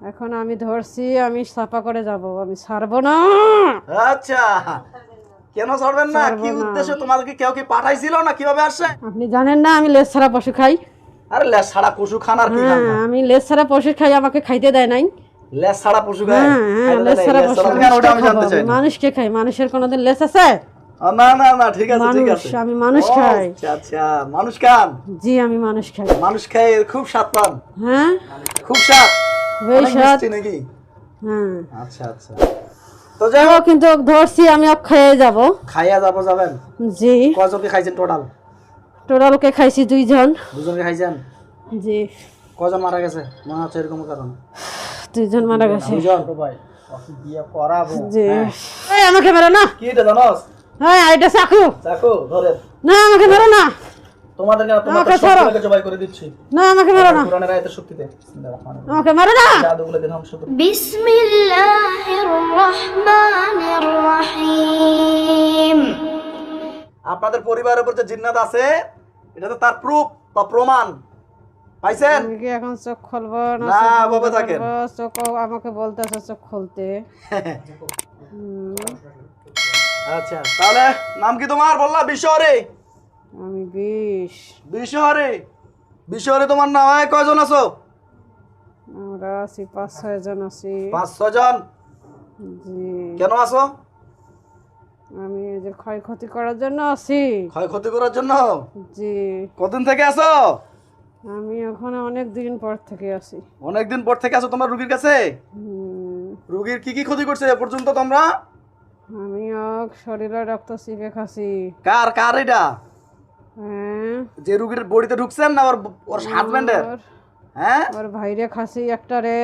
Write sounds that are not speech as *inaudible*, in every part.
এখন আমি ধরছি আমি সাফা করে যাব আমি ছাড়বো না। আচ্ছা কেন ছাড়বেন না? কি উদ্দেশ্য তোমাদেরকে কেউ কি পাঠাইছিল না? কীভাবে আসছে? আপনি জানেন না আমি লেজ ছাড়া পশু খাই। আরে লেজ ছাড়া পশু খান আর কি খান হ্যাঁ আমি লেজ ছাড়া পশু খাই আমাকে খাইতে দেয় নাই। লেজ ছাড়া পশু হ্যাঁ হ্যাঁ লেজ ছাড়া পশু কেন? ওটা আমি জানতে চাই আমি না। মানুষকে খাই মানুষের কোনোদিন লেজ আছে? না না না ঠিক আছে ঠিক মানুষ, আছে। আমি মানুষ খাই। আচ্ছা আচ্ছা মানুষ খান? জি আমি মানুষ খাই। মানুষ এর খুব স্বাদ পান। হ্যাঁ? খুব স্বাদ। মিষ্টি নাকি? হ্যাঁ। আচ্ছা আচ্ছা। তো যাই হোক। কিন্তু ধরছি আমি খেয়ে যাব। খাইয়া যাব যাবেন? জি। কজনকে খাইছেন টোটাল? টোটালকে খাইছি দুইজন। দুজনকে খাইছেন? জি। কজন মারা গেছে? মনে হচ্ছে এরকম কারণ। দুইজন মারা গেছে। দুজন ভাই বিয়ে করাবো। জি। এই আমাকে মেরো না। কি এটা জানোস? হ্যাঁ এটা চাকু। দেখো ধরেন। না আমাকে মেরো না। তোমাদেরকে জবাই করে দিচ্ছি। না আমাকে মারো না। কোরআনের আয়াতের শক্তিতে। আমাকে মারো না। জাদুগুলোকে ধ্বংস করো। বিসমিল্লাহির রহমানির রহিম। আপনাদের পরিবারের উপর যে জিন্নাত আছে এটা তো তার প্রুফ বা প্রমাণ। পাইছেন? কি এখন চোখ খুলবো না চোখ আমাকে চোখ খুলতে। আচ্ছা তাহলে নাম কি তোমার? বিশ্বরে আমি বিষ। বিশ্বহরে বিশ্বহরে তোমার নাম হয় কয়জন আছো? আমরা আছি পাঁচ ছয় জন আছি। পাঁচ ছয় জন? জি। কেন আছো? আমি এই যে ক্ষয়ক্ষতি করার জন্য আছি। ক্ষয়ক্ষতি করার জন্য? জি। কতদিন থেকে আছো? আমি ওখানে অনেক দিন পর থেকে আছি। অনেকদিন পর থেকে আছো তোমার রুগীর কাছে? রুগীর কি কি ক্ষতি করছে এ পর্যন্ত তোমরা? আমি শরীরে রক্ত চিপে খাসি কার কার এটা? যে রুগীর বডিতে ঢুকছেন না ওর ওর হাজবেন্ডের হ্যাঁ? ওর ভাইরে খাসি একটা রে।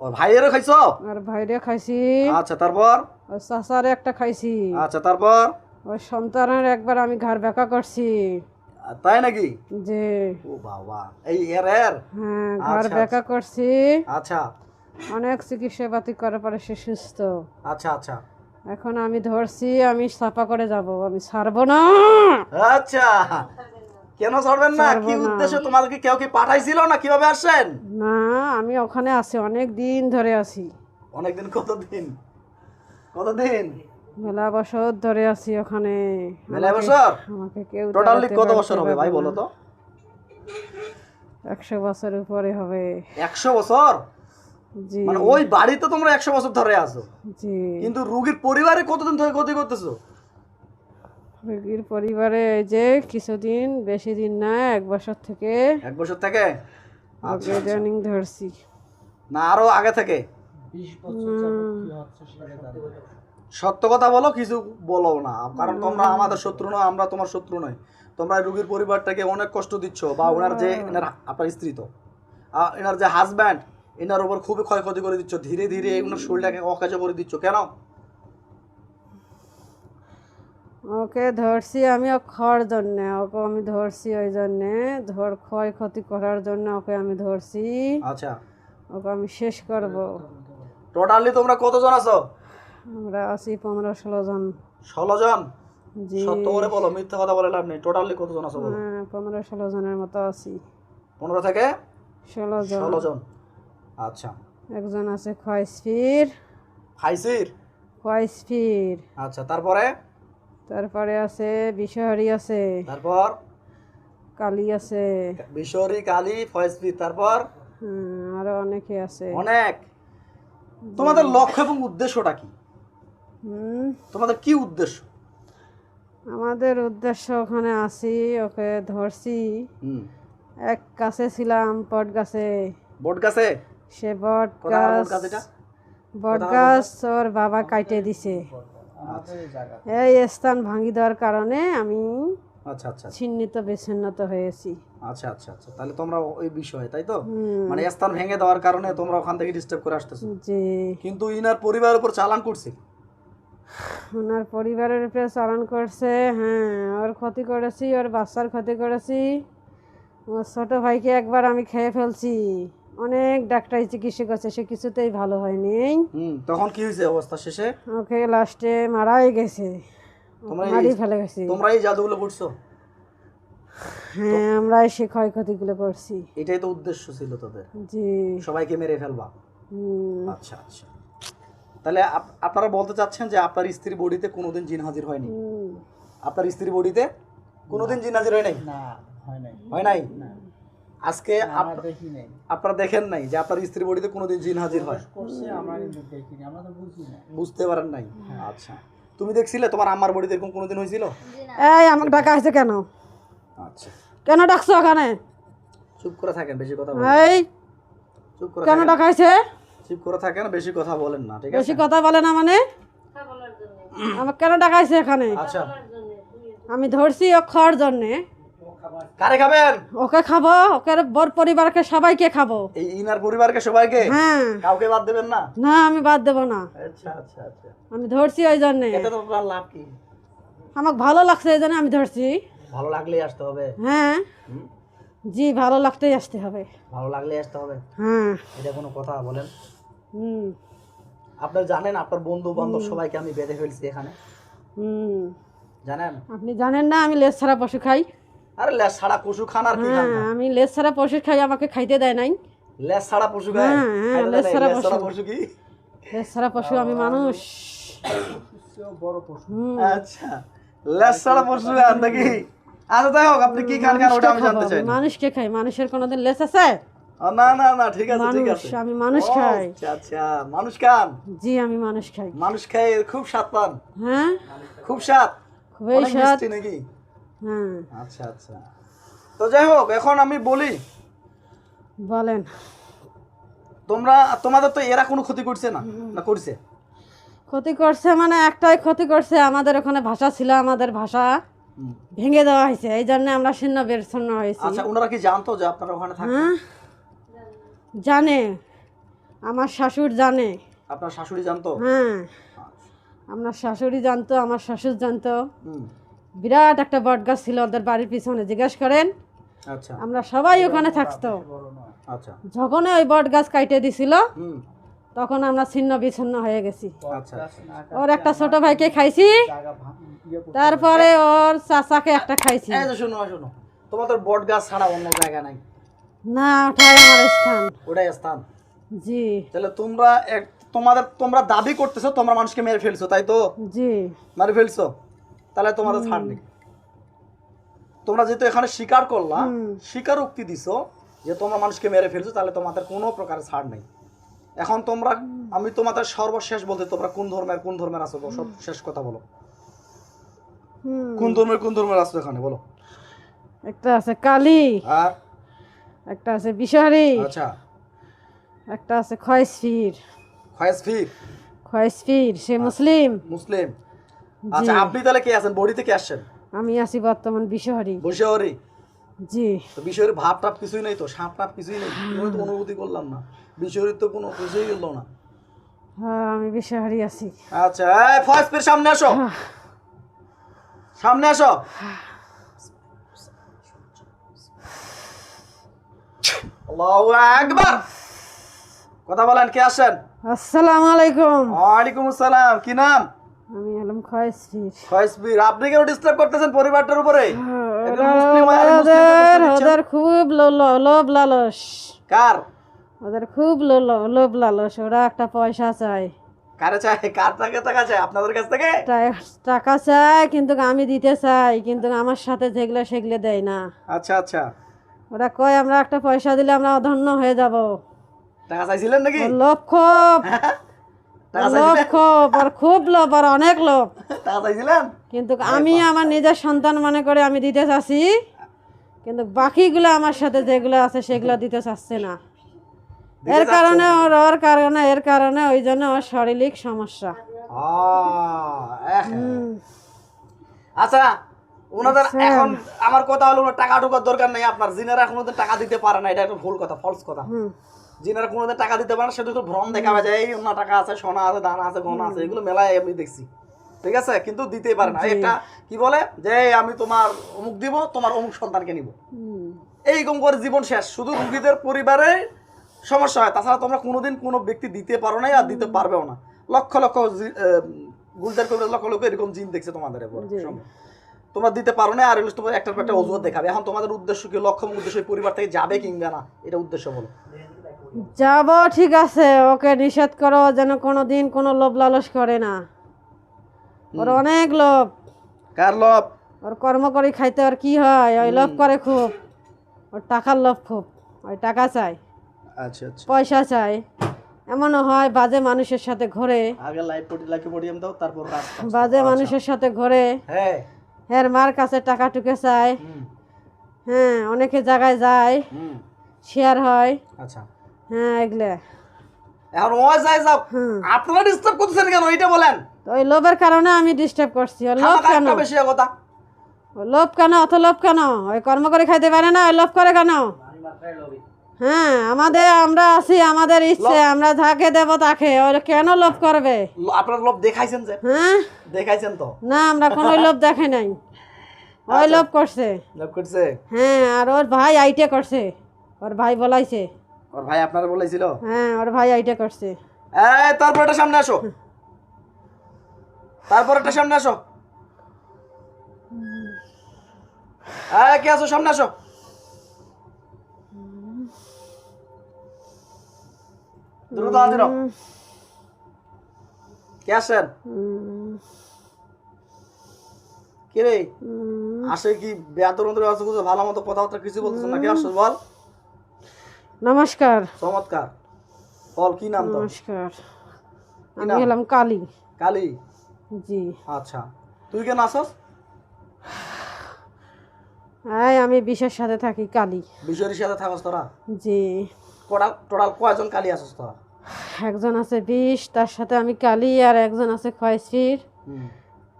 ওর ভাইয়েরও খাইছো? আর ভাইরে খাইছি। আচ্ছা তারপর? ওর চাচারে একটা খাইছি। আচ্ছা তারপর? ওর সন্তানের একবার আমি ঘর বেকা করছি। তাই নাকি? যে ও বাবা এই এর এর? হ্যাঁ ঘর আচ্ছা, বেকা করছি। আচ্ছা। অনেক চিকিৎসা পাতি করার পরে সে সুস্থ। আচ্ছা আচ্ছা। এখন আমি ধরছি আমি সাফা করে যাব আমি ছাড়বো না। আচ্ছা কেন ছাড়বেন না? কি। উদ্দেশ্য তোমাদেরকে কেউ কি পাঠাইছিল না? কীভাবে আসছেন? না আমি ওখানে আছি অনেক দিন ধরে আছি। অনেকদিন কতদিন? কতদিন? মেলা বছর ধরে আছি ওখানে। মেলা বছর আমাকে কেউ টোটালি কত বছর হবে ভাই বলো তো? একশো বছর উপরে হবে। একশো বছর? মানে ওই বাড়িতে তোমরা একশো বছর ধরে আছো। কিন্তু রুগীর পরিবারে কতদিন ধরে ক্ষতি করতেছো? রোগীর পরিবারে এই যে কিছুদিন বেশি দিন না এক বছর থেকে। এক বছর থেকে? আচ্ছা, ওকে ধরছি। না আরও আগে থেকে? সত্য কথা। বলো কিছু বলো না। কারণ তোমরা আমাদের শত্রু নয় আমরা তোমার শত্রু নয় তোমরা রুগীর পরিবারটাকে অনেক কষ্ট দিচ্ছ বা ওনার যে এনার আপনার স্ত্রী তো। এনার যে হাজব্যান্ড এনার উপর খুবই ক্ষয়ক্ষতি করে দিচ্ছ। ধীরে ধীরে ওনার শরীরটাকে অকাজ করে দিচ্ছ। কেন? ওকে ধরছি আমি খাওয়ার জন্যে। ওকে আমি ধরছি ওই জন্যে। ধর ক্ষয়ক্ষতি করার জন্য ওকে আমি ধরছি। আচ্ছা। ওকে আমি শেষ করব। টোটালি তোমরা কতজন আছো? আমরা আছি পনেরো ষোলো জন। ষোলো জন? জি। সত্য করে বলো মিথ্যা কথা বলে লাভ নেই। টোটালি কতজন আছো বলো? হ্যাঁ পনেরো ষোলো জনের মতো আছি। পনেরো থেকে ষোলো জন। ষোলো জন। আচ্ছা। একজন আছে খয়সফির। ফাইসির খয়সফির। আচ্ছা তারপরে? তারপরে আছে বিশহরি আছে। তারপর? কালী আছে। বিশ্বরী কালী ফয়েজফির তারপর? আরও অনেকে আছে। অনেক। তোমাদের লক্ষ্য এবং উদ্দেশ্যটা কি? তোমাদের কি উদ্দেশ্য? আমাদের উদ্দেশ্য ওখানে আছি ওকে ধরছি। এক গাছে ছিলাম বট গাছে। বট গাছে? সে বট গাছ বট গাছ ওর বাবা কাটে দিছে। এই স্থান ভাঙি দেওয়ার কারণে আমি আচ্ছা আচ্ছা ছিন্নিত বিচ্ছিন্নত হয়েছি। আচ্ছা আচ্ছা আচ্ছা। তাহলে তোমরা ওই বিষয়ে তাই তো? মানে স্থান ভেঙে দেওয়ার কারণে তোমরা ওখান থেকে ডিস্টার্ব করে আসতেছো। যে কিন্তু ইনার পরিবারের উপর চালান করছে। ওনার পরিবারের উপরে চালান করছে হ্যাঁ ওর ক্ষতি করেছি ওর বাচ্চার ক্ষতি করেছি। ওর ছোট ভাইকে একবার আমি খেয়ে ফেলছি। অনেক ডাক্তারি চিকিৎসা করছে সে কিছুতেই ভালো হয়নি। তখন কি হয়েছে অবস্থা শেষে? ওকে লাস্টে মারাই গেছে। মারি ফেলে গেছি। তোমরা এই জাদুগুলো করছ? হ্যাঁ আমরা সে ক্ষয়ক্ষতিগুলো করছি। এটাই তো উদ্দেশ্য ছিল তোদের। জি। সবাইকে মেরে ফেলবা। হুম, আচ্ছা আচ্ছা। তাহলে আপনারা বলতে চাচ্ছেন যে আপনার স্ত্রী বডিতে কোনোদিন জিন হাজির হয়নি? আপনার স্ত্রী বডিতে কোনোদিন জিন হাজির হয় নাই না হয় নাই। হয় নাই? আজকে আপনারা দেখেন নাই যে আপনার স্ত্রী বডিতে কোনোদিন জিন হাজির হয়? করছে আমরা কিন্তু দেখিনি আমরা তো বুঝি না বুঝতে পারেন নাই? আচ্ছা। তুমি দেখছিলে তোমার আমার বডিতে এরকম কোনোদিন হয়েছিল? এই আমাকে ডাকা হয়েছে কেন? আচ্ছা। কেন ডাকছো ওখানে? চুপ করে থাকেন বেশি কথা বলেন এই চুপ করে কেন ডাকা হয়েছে চুপ করে থাকেন বেশি কথা বলেন না ঠিক আছে বেশি আছে? কথা বলেন না মানে? আমাকে কেন ডাকা ডাকাইছে এখানে? আচ্ছা। আমি ধরছি ও খাওয়ার জন্যে। কারে খাবেন? ওকে খাব ওকে বর পরিবারকে সবাইকে খাব। এই ইনার পরিবারকে সবাইকে? হ্যাঁ। কাউকে বাদ দেবেন না? না আমি বাদ দেবো না। আচ্ছা আচ্ছা আচ্ছা। আমি ধরছি ওই জন্যে। এতে তো আপনার লাভ কি? আমাকে ভালো লাগছে এই জন্য আমি ধরছি। ভালো লাগলেই আসতে হবে। হ্যাঁ। জি ভালো লাগতেই আসতে হবে। ভালো লাগলেই আসতে হবে? হ্যাঁ। এটা কোনো কথা বলেন। হুম। আপনি জানেন আপনার বন্ধু বান্ধব সবাইকে আমি বেঁধে ফেলছি এখানে? হুম। জানেন? আপনি জানেন না আমি লেজ ছাড়া পশু খাই। আরে লেজ ছাড়া পশু খান আর কি খান হ্যাঁ আমি লেজ ছাড়া পশু খাই আমাকে খাইতে দেয় নাই। লেজ ছাড়া পশু খায়? হ্যাঁ, হ্যাঁ, লেজ ছাড়া পশু। কি? লেজ ছাড়া পশু আমি মানুষ। বড় পশু আচ্ছা লেজ ছাড়া পশু খান নাকি? আচ্ছা যাই হোক আপনি কি খান খান ওটা আমি জানতে চাই। মানুষকে খাই মানুষের কোনোদিন লেজ আছে? না না না ঠিক আছে ঠিক আছে। আমি মানুষ খাই। আচ্ছা আচ্ছা মানুষ খান? জি আমি মানুষ খাই। মানুষ খায় খুব স্বাদ পান। হ্যাঁ? খুব স্বাদ। খুবই স্বাদ। নাকি? হ্যাঁ। আচ্ছা আচ্ছা। তো যাই হোক এখন আমি বলি বলেন। তোমরা তোমাদের তো এরা কোনো ক্ষতি করছে না না করছে? ক্ষতি করছে মানে একটাই ক্ষতি করছে আমাদের ওখানে ভাষা ছিল আমাদের ভাষা ভেঙে দেওয়া হয়েছে এই জন্য আমরা শূন্য বেরছন্ন হয়েছি। আচ্ছা ওনারা কি জানতো যে আপনারা ওখানে থাকেন হ্যাঁ। জানে। আমার শাশুড় জানে। আপনার শাশুড়ি জানতো? হ্যাঁ। আমার শাশুড়ি জানতো আমার শ্বশুর জানতো। বিরাট একটা বট গাছ ছিল ওদের বাড়ির পিছনে জিজ্ঞেস করেন? আচ্ছা। আমরা সবাই ওখানে থাকতো। আচ্ছা। যখন ওই বট গাছ কাইটে দিছিল তখন আমরা ছিন্ন বিচ্ছিন্ন হয়ে গেছি। আচ্ছা ওর একটা ছোট ভাইকে খাইছি। তারপরে ওর চাচাকে একটা খাইছি। শোনো শোনো। তোমাদের বট গাছ ছাড়া অন্য জায়গা নাই। না ওটাই আমার স্থান। ওটাই স্থান। জি। তাহলে তোমরা এক তোমাদের তোমরা দাবি করতেছো তোমরা মানুষকে মেরে ফেলছো তাই তো? জি। মেরে ফেলছো? তাহলে তোমাদের ছাড় নেই। তোমরা যেহেতু এখানে স্বীকার করলা স্বীকারোক্তি দিছো যে তোমরা মানুষকে মেরে ফেলছো তাহলে তোমাদের কোনো প্রকার ছাড় নেই। এখন তোমরা আমি তোমাদের সর্বশেষ বলতে তোমরা কোন ধর্মের কোন ধর্মের আছো সব শেষ কথা বলো। কোন ধর্মের কোন ধর্মের আছো এখানে বলো? একটা আছে কালী আর? একটা আছে বিশারি আচ্ছা। একটা আছে খয়সফির খয়েস ফির? খয়সফির সে মুসলিম। মুসলিম। আচ্ছা আপনি তাহলে কে আছেন? বডি থেকে আসছেন? আমি আছি বর্তমান বিশহরি বৈশাহরি জি। তো বিষয়ের ভাব টাপ কিছুই নেই তো সাপ টাপ কিছুই নেই। কোনো তো অনুভূতি করলাম না। বিষয়ের তো কোনো কিছুই গেল না। হ্যাঁ আমি বিশহরি আছি। আচ্ছা এই ফয়েজ পীর সামনে আসো। সামনে আসো। আল্লাহু আকবার। কথা বলেন কে আসেন আসসালামু আলাইকুম। ওয়ালাইকুম আসসালাম কি নাম? আমি হলাম খয়সফির ফয়েজ পীর আপনি কেন ডিস্টার্ব করতেছেন পরিবারটার উপরে? মুসলিমকে ওদের খুব লোভ লালস। কার? ওদের খুব লোভ লালস ওরা একটা পয়সা চায়। কারে চাই কার টাকা টাকা চাই আপনাদের কাছ থেকে? টাকা চায় কিন্তু আমি দিতে চাই কিন্তু আমার সাথে যেগুলো সেগুলো দেয় না। আচ্ছা আচ্ছা। ওরা কয় আমরা একটা পয়সা দিলে আমরা অধন্য হয়ে যাব। টাকা চাইছিলেন নাকি? লোভ খুব। *laughs* লোভ খুব আর খুব লোভ আর অনেক লোভ। কিন্তু আমি আমার নিজের সন্তান মনে করে আমি দিতে চাচ্ছি কিন্তু বাকিগুলো আমার সাথে যেগুলো আছে সেগুলো দিতে চাচ্ছে না। এর কারণে ওর ওর কারণে এর কারণে ওই জন্য ওর শারীরিক সমস্যা। আচ্ছা ওনাদের এখন আমার কথা হলো টাকা ঢোকার দরকার নেই আপনার। জিনারা কোনোদিন টাকা দিতে পারে না এটা একটা ভুল কথা ফলস কথা। জিনারা কোনোদিন টাকা দিতে পারে সেটা তো ভ্রম দেখাবে যায় এই ওনার টাকা আছে সোনা আছে দানা আছে গহনা আছে এগুলো মেলায় আমি দেখছি। ঠিক আছে? কিন্তু দিতেই পারে না। একটা কি বলে? যে আমি তোমার অমুক দিব তোমার অমুক সন্তানকে নিব। এইরকম করে জীবন শেষ। শুধু রুগীদের পরিবারে সমস্যা হয়। তাছাড়া তোমরা কোনোদিন কোনো ব্যক্তি দিতে পারো না আর দিতে পারবেও না। লক্ষ লক্ষ আহ, করে লক্ষ লক্ষ এরকম জিন দেখছে তোমাদের উপর তোমরা দিতে পারো না আর এগুলো তোমার একটার পর একটা অজুহাত দেখাবে। এখন তোমাদের উদ্দেশ্য কি? লক্ষ্য উদ্দেশ্য পরিবার থেকে যাবে কিংবা না? এটা উদ্দেশ্য বলো। যাব ঠিক আছে। ওকে নিষেধ করো যেন কোনো দিন কোনো লোভ লালস করে না। ওর অনেক লোভ। কার লোভ? ওর কর্ম করে খাইতে আর কি হয়? ওই লোভ করে খুব। ওর টাকার লোভ খুব। ওই টাকা চাই। আচ্ছা আচ্ছা। পয়সা চাই। এমনও হয় বাজে মানুষের সাথে ঘোরে। আগে লাইভ পডিয়াম দাও তারপর। বাজে মানুষের সাথে ঘোরে। হ্যাঁ। হ্যাঁ মার কাছে টাকা টুকে চায়। হ্যাঁ অনেকে জায়গায় যায়। শেয়ার হয়। আচ্ছা। হ্যাঁ এগুলো। এখন ওই যাই যাও আপনারা ডিস্টার্ব করতেছেন কেন? এটা বলেন। ওই লোভের কারণে আমি ডিস্টার্ব করছি। ওর লোভ কেন? বেশি কথা। ও লোভ কেন? অত লোভ কেন? ওই কর্ম করে খাইতে পারে না ওই লোভ করে কেন? হ্যাঁ আমাদের আমরা আছি আমাদের ইচ্ছে আমরা যাকে দেব তাকে। কেন লোভ করবে? আপনার লোভ দেখাইছেন যে? হ্যাঁ? দেখাইছেন তো? না আমরা কোনো লোভ দেখে নাই। ওই লোভ করছে। লোভ করছে? হ্যাঁ আর ওর ভাই আইটে করছে। ওর ভাই বলাইছে। ওর ভাই আপনারা বলেছিল? হ্যাঁ ওর ভাই আইটে করছে। এই তারপর এটা সামনে আসো। তারপর এটা সামনে আসো। এই কে আসো সামনে আসো। দ্রুত হাজির। কে আসেন কে রে আসে কি কিছু ভালো মতো কথাবার্তা কিছু বলতেছ না। কে আসছো বল? নমস্কার। চমৎকার। বল কি নাম নমস্কার। আমি হলাম কালী। কালী? জি। আচ্ছা। তুই কেন আসস? হ্যাঁ আমি বিশের সাথে থাকি কালী। বিষয়ের সাথে থাকস তোরা? জি। টোটাল টোটাল কয়জন কালী আসস তোরা? একজন আছে বিষ তার সাথে আমি কালী আর একজন আছে খয়সির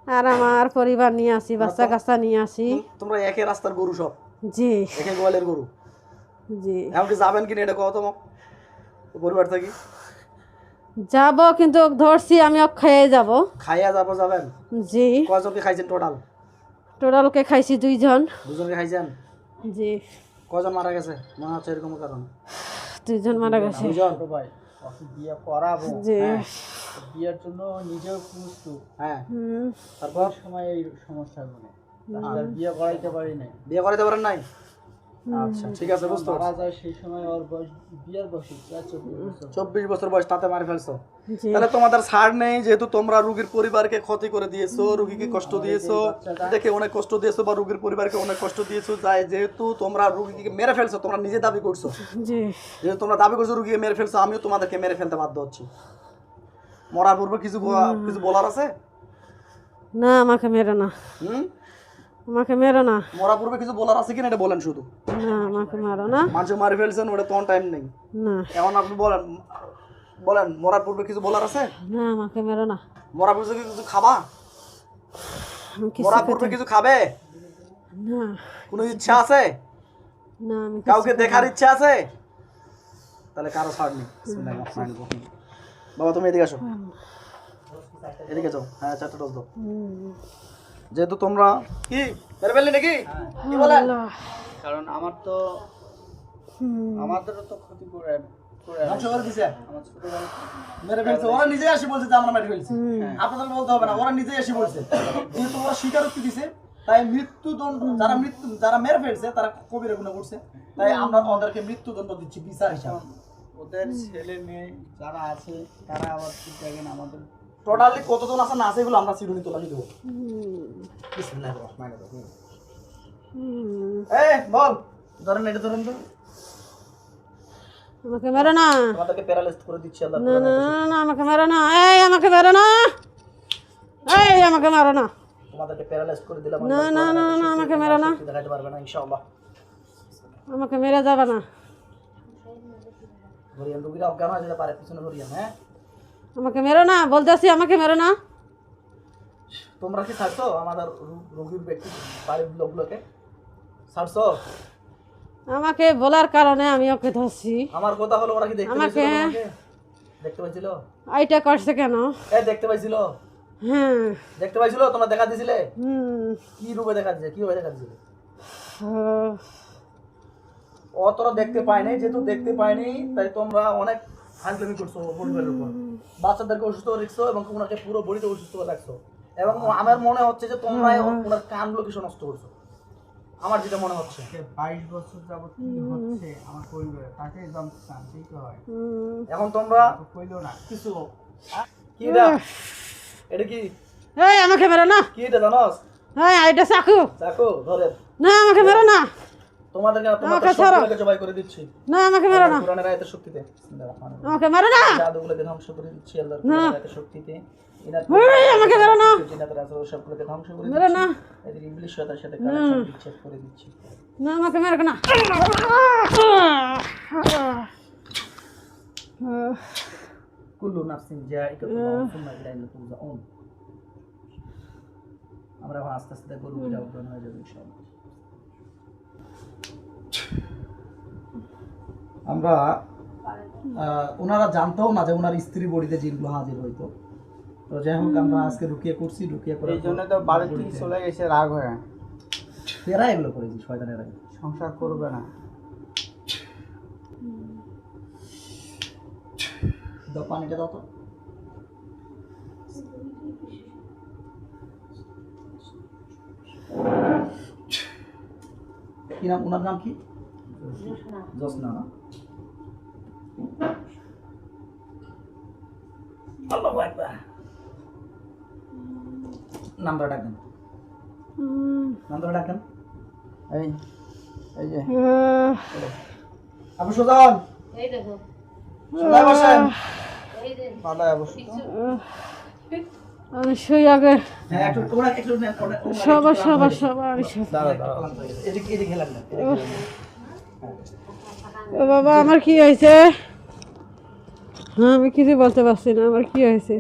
আর আমার পরিবার নিয়ে আসি বাচ্চা কাচ্চা নিয়ে আসি। তোমরা একে রাস্তার গরু সব? জি। একে গোয়ালের গরু? জি। এমনকি যাবেন কিনা এটা কত তোমার পরিবার থাকি? যাব কিন্তু ধরছি আমি খেয়ে যাব। খাইয়া যাব যাবেন? জি। কয়জনকে খাইছেন টোটাল টোটালকে খাইছি দুইজন। দুজনকে খাইছেন? জি। কয়জন মারা গেছে? মনে হচ্ছে এরকম কারণ। দুইজন মারা গেছে। ছোট ভাই বিয়ে করাবো। জি। বিয়ের জন্য নিজেও প্রস্তুত। হ্যাঁ। তারপর? সময় এই সমস্যাগুলো। আর বিয়ে করাইতে পারি নাই। বিয়ে করাইতে পারেন নাই? আচ্ছা ঠিক আছে বুঝতে পারছি। সেই সময় ওর বয়স বিয়ের বয়স চব্বিশ বছর। বয়স তাতে মারি ফেলছো। তাহলে তোমাদের ছাড় নেই যেহেতু তোমরা রুগীর পরিবারকে ক্ষতি করে দিয়েছ রুগীকে কষ্ট দিয়েছ দেখে অনেক কষ্ট দিয়েছ বা রুগীর পরিবারকে অনেক কষ্ট দিয়েছ যাই যেহেতু তোমরা রুগীকে মেরে ফেলছো তোমরা নিজে দাবি করছ। যেহেতু তোমরা দাবি করছ রুগীকে মেরে ফেলছো আমিও তোমাদেরকে মেরে ফেলতে বাধ্য হচ্ছি। মরার পূর্বে কিছু কিছু বলার আছে? না আমাকে মেরো না। হুম? আমাকে মেরো না। মরার পূর্বে কিছু বলার আছে কিনা এটা বলেন শুধু। না আমাকে মারো না। মানুষ মারি ফেলছেন ওটা তোমার টাইম নেই। না। এখন আপনি বলেন বলেন মরার পূর্বে কিছু বলার আছে? না আমাকে মেরো না। মরার পূর্বে কিছু খাবা? মরার পূর্বে কিছু খাবে? না। কোনো ইচ্ছা আছে? না আমি কাউকে দেখার ইচ্ছা আছে? তাহলে কারও ছাড় নেই। বাবা তুমি এদিকে আসো। এদিকে যাও। হ্যাঁ চারটা ডোজ দাও। যেহেতু তোমরা কি? মেরে ফেললি নাকি? কি বলেন কারণ আমার তো। আমাদেরও তো ক্ষতি করে করে ধ্বংস করে দিছে। আমার ছোট ভাই মেরে ফেলছে। ওরা নিজেই আসি বলছে যে আমরা মেরে ফেলছি। আপনাদের বলতে হবে না ওরা নিজেই আসি বলছে। যেহেতু ওরা স্বীকারোক্তি দিছে তাই মৃত্যুদণ্ড যারা মৃত্যু যারা মেরে ফেলছে তারা কবিরা গুণা করছে। তাই আমরা ওদেরকে মৃত্যুদণ্ড দিচ্ছি বিচার হিসাবে। ওদের ছেলে মেয়ে যারা আছে তারা আবার ঠিক দেখেন আমাদের টোটালি কতজন আছে না আছে এগুলো আমরা চিরুনি তোলা দেবো। হুম। বিসমিল্লাহির রহমানির রহিম। হুম। এই বল ধরেন এটা ধরেন তো। আমাকে মেরো না। তোমাদেরকে প্যারালাইজ করে দিচ্ছি আল্লাহ না না না, আমাকে মেরো না। এই আমাকে মেরো না। এই আমাকে মারো না। তোমাদেরকে প্যারালাইজ করে দিলাম। না না না না আমাকে মেরো না। দেখাতে পারবে না ইনশাআল্লাহ। আমাকে মেরে যাবে না। ধরিয়ান রুগীরা অজ্ঞান হয়ে যেতে পারে পিছনে ধরিয়ান হ্যাঁ? আমাকে মেরো না বলতেছি আমাকে মেরো না। তোমরা কি ছাড়ছো আমাদের রোগীর ব্যক্তি বাড়ির লোকগুলোকে? ছাড়ছো? আমাকে বলার কারণে আমি ওকে ধরছি। আমার কথা হলো ওরা কি দেখতে আমাকে-? দেখতে পাইছিল আইটা করছে কেন? এ দেখতে পাইছিল হ্যাঁ। দেখতে পাইছিল তোমরা দেখা দিছিলে? হুম। কি রূপে দেখা দিছে কি ভাবে দেখা দিছিলে ও, ও তোরা দেখতে পায় নাই যেহেতু দেখতে পায়নি তাই তোমরা অনেক করছ পরিবারের উপর। বাচ্চাদেরকে অসুস্থ রেখছো এবং ওনাকে পুরো বডিতে অসুস্থ রাখছো। এবং আমার মনে হচ্ছে যে তোমরা ওনার কানগুলো কিছু নষ্ট করছ। আমার যেটা মনে হচ্ছে। বাইশ বছর যাবত কি হচ্ছে আমার পরিবারে তাকে জানতে চান ঠিক হয়। এখন তোমরা কইলো না। কিছু। কি এটা এটা কি? এই আমাকে মেরো না। কি এটা জানোস? হ্যাঁ এটা চাকু। দেখো ধরে না আমাকে মেরো না। তোমাদের কেন আমাকে তোমাদের সবগুলোকে জবাই করে দিচ্ছি। না আমাকে মেরো না। কোরআনের আয়াতের শক্তিতে। আমাকে মেরো না। জাদুগুলোকে ধ্বংস করে দিচ্ছি আল্লাহর কোরআনের আয়াতের শক্তিতে। আমাকে মেরো না। জিন্নাতের আসল সবগুলোকে ধ্বংস করে মেরো না। এদের ইংলিশ শয়তানের সাথে কানেকশন বিচ্ছেদ করে দিচ্ছি। না আমাকে মেরো না। কুল্লু নাফসিন জাইকাতুল মাউত সুম্মা ইলাইনা তুরজাউন। আমরা আস্তে আস্তে গরু উদ্যান হয়ে যাবে ইনশাআল্লাহ। আমরা ওনারা জানতেও না যে ওনার স্ত্রী বডিতে জিনগুলো হাজির হইতো। তো যাই হোক আমরা আজকে রুকিয়ে করছি রুকিয়ে করে এই জন্য তো বাড়ি থেকে চলে গেছে রাগ হয়ে। তেরা এগুলো করেছি শয়তানের আগে সংসার করবে না। দাও পানিটা দাও তো। কি নাম ওনার নাম কি? জোসনা। না আল্লাহু আকবার। নামটা ডাকেন। নামটা ডাকেন। এই এই যে। আপু সুজন সোজায় বসেন। ভালো অবশ্য আমি শুই আগে। হ্যাঁ সবার সবার সবার সবার। দাঁড়াও, দাঁড়াও। এদিকে এদিকে খেলাম না এদিকে খেলাম না। ও বাবা আমার কি হয়েছে? হ্যাঁ আমি কিছু বলতে পারছি না আমার কি হয়েছে?